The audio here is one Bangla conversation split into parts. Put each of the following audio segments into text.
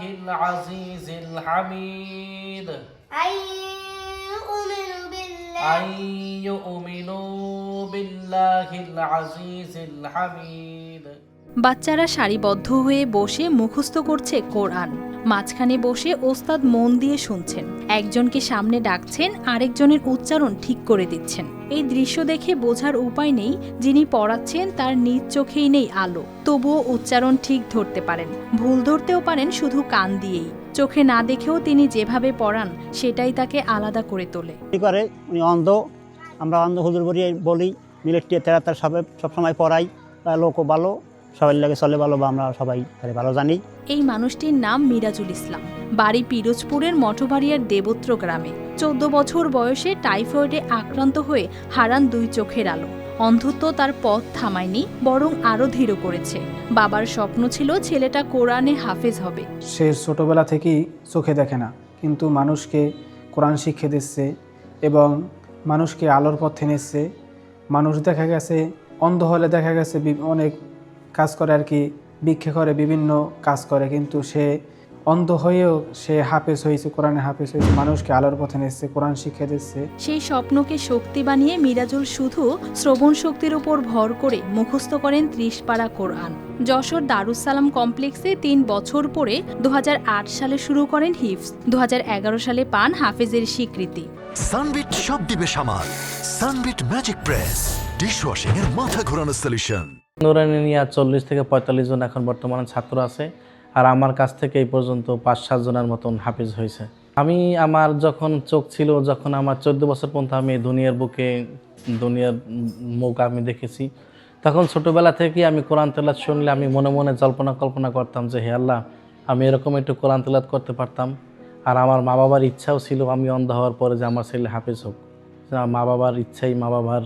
بالله العزيز الحميد. أن يؤمن بالله. أن يؤمنوا بالله العزيز الحميد. বাচ্চারা সারিবদ্ধ হয়ে বসে মুখস্থ করছে কোরআন। মাঝখানে বসে ওস্তাদ মন দিয়ে শুনছেন। একজনকে সামনে ডাকছেন, আরেকজনের উচ্চারণ ঠিক করে দিচ্ছেন। এই দৃশ্য দেখে বোঝার উপায় নেই, যিনি পড়াচ্ছেন তার নিজ চোখেই নেই আলো। তবুও উচ্চারণ ঠিক ধরতে পারেন। ভুল ধরতেও পারেন শুধু কান দিয়েই। চোখে না দেখেও তিনি যেভাবে পড়ান, সেটাই তাকে আলাদা করে তোলে। করে? উনি অন্ধ। আমরা অন্ধ হুজুর বলি মিলিটারি তেরা সবসময় পড়াই তা লোকও ভালো। সবাই লাগে চলে ভালো বা আমরা সবাই ভালো জানি। এই মানুষটির নাম মিরাজুল ইসলাম। বাড়ি পিরোজপুরের মঠবাড়িয়ার দেবত্র গ্রামে। চোদ্দ বছর বয়সে টাইফয়েডে আক্রান্ত হয়ে হারান দুই চোখের আলো। অন্ধত্ব তার পথ থামায়নি বরং আরও ধীর করেছে। বাবার স্বপ্ন ছিল ছেলেটা কোরআনে হাফেজ হবে। সে ছোটোবেলা থেকেই চোখে দেখে না কিন্তু মানুষকে কোরআন শিক্ষা দিচ্ছে এবং মানুষকে আলোর পথে নিচ্ছে মানুষ দেখা গেছে অন্ধ হলে দেখা গেছে অনেক কাজ করে আর কি ভিক্ষে করে বিভিন্ন কাজ করে। কিন্তু সে অন্ধ হয়েও সে হাফেজ হয়েছে কোরআনে হাফেজ হয়েছে মানুষকে আলোর পথে নিচ্ছে কোরআন শিক্ষা দিচ্ছে। সেই স্বপ্নকে শক্তি বানিয়ে মিরাজুল শুধু শ্রবণ শক্তির উপর ভর করে মুখস্থ করেন ত্রিশ পাড়া কোরআন। যশোর দারুসালাম কমপ্লেক্সে তিন বছর পরে দু হাজার আট সালে শুরু করেন হিফস দু সালে পান হাফেজের স্বীকৃতি। সানবিট সব দিবে সামাল সানবিট ম্যাজিক প্রেস ডিশওয়াশিং এর মাথা ঘোরানো সলিউশন নুরানিয়া চল্লিশ থেকে পঁয়তাল্লিশ জন এখন বর্তমানে ছাত্র আছে, আর আমার কাছ থেকে এই পর্যন্ত পাঁচ, সাত জনের মতন হাফিজ হয়েছে। আমি আমার যখন চোখ ছিল, যখন আমার চোদ্দ বছর পর্যন্ত আমি দুনিয়ার বুকে, দুনিয়ার মুখ আমি দেখেছি, তখন ছোটোবেলা থেকে আমি কোরআন তেলাত শুনলে আমি মনে মনে জল্পনা কল্পনা করতাম যে, হে আল্লাহ, আমি এরকম একটু কোরআন তেলাত করতে পারতাম। আর আমার মা বাবার ইচ্ছাও ছিল আমি অন্ধ হওয়ার পরে যে আমার ছেলে হাফিজ হোক। মা বাবার ইচ্ছাই মা বাবার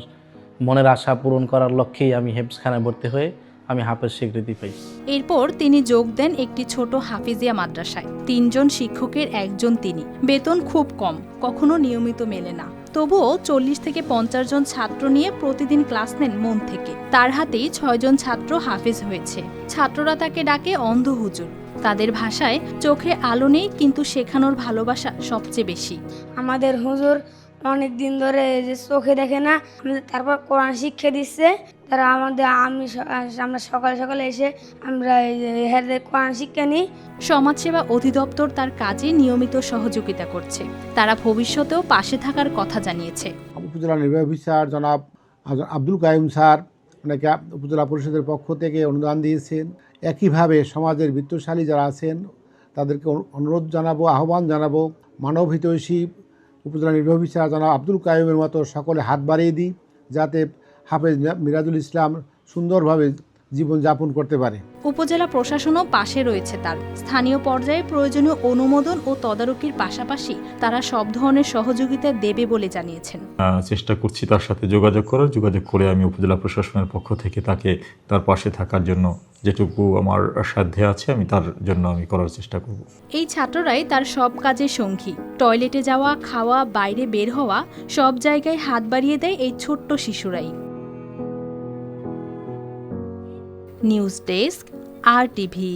মনের আশা পূরণ করার লক্ষ্যেই আমি হেফসখানায় ভর্তি হয়ে আমি হাফেজ স্বীকৃতি পাই এরপর তিনি যোগ দেন একটি ছোট হাফিজিয়া মাদ্রাসায়। তিনজন শিক্ষকের একজন তিনি। বেতন খুব কম কখনো নিয়মিত মেলে না। তবুও চল্লিশ থেকে পঞ্চাশ জন ছাত্র নিয়ে প্রতিদিন ক্লাস নেন মন থেকে। তার হাতেই ছয়জন ছাত্র হাফিজ হয়েছে। ছাত্ররা তাকে ডাকে অন্ধ হুজুর। তাদের ভাষায় চোখে আলো নেই কিন্তু শেখানোর ভালোবাসা সবচেয়ে বেশি। আমাদের হুজুর অনেক দিন ধরে এই যে চোখে দেখে না আমাদের তারপর কোরআন শিক্ষা দিচ্ছে। তারা আমাদের আমি আমরা সকালে সকালে এসে আমরা এই কোরআন শিক্ষা নিই। সমাজসেবা অধিদপ্তর তার কাজে নিয়মিত সহযোগিতা করছে। তারা ভবিষ্যতেও পাশে থাকার কথা জানিয়েছে। উপজেলা নির্বাহী অফিসার জনাব আব্দুল কাইম স্যার ওনাকে উপজেলা পরিষদের পক্ষ থেকে অনুদান দিয়েছেন। একইভাবে সমাজের বিত্তশালী যারা আছেন তাদেরকে অনুরোধ জানাব আহ্বান জানাব মানব হিতৈষী উপজেলা নির্বাহী বিচার জনাব আব্দুল কায়েমের মতো সকলে হাত বাড়িয়ে দিই যাতে হাফেজ মিরাজুল ইসলাম সুন্দরভাবে জীবনযাপন করতে পারে। উপজেলা প্রশাসনও পাশে রয়েছে তার। স্থানীয় পর্যায়ে প্রয়োজনীয় অনুমোদন ও তদারকির পাশাপাশি তারা সব ধরনের সহযোগিতা দেবে বলে জানিয়েছেন। চেষ্টা করছি তার সাথে যোগাযোগ করার। যোগাযোগ করে আমি উপজেলা প্রশাসনের পক্ষ থেকে তাকে তার পাশে থাকার জন্য যেটুকু আমার সাধ্যে আছে আমি তার জন্য আমি করার চেষ্টা করব। এই ছাত্ররাই তার সব কাজে সঙ্গী। টয়লেটে যাওয়া খাওয়া বাইরে বের হওয়া সব জায়গায় হাত বাড়িয়ে দেয় এই ছোট্ট শিশুরাই। নিউজ ডেস্ক আর টিভি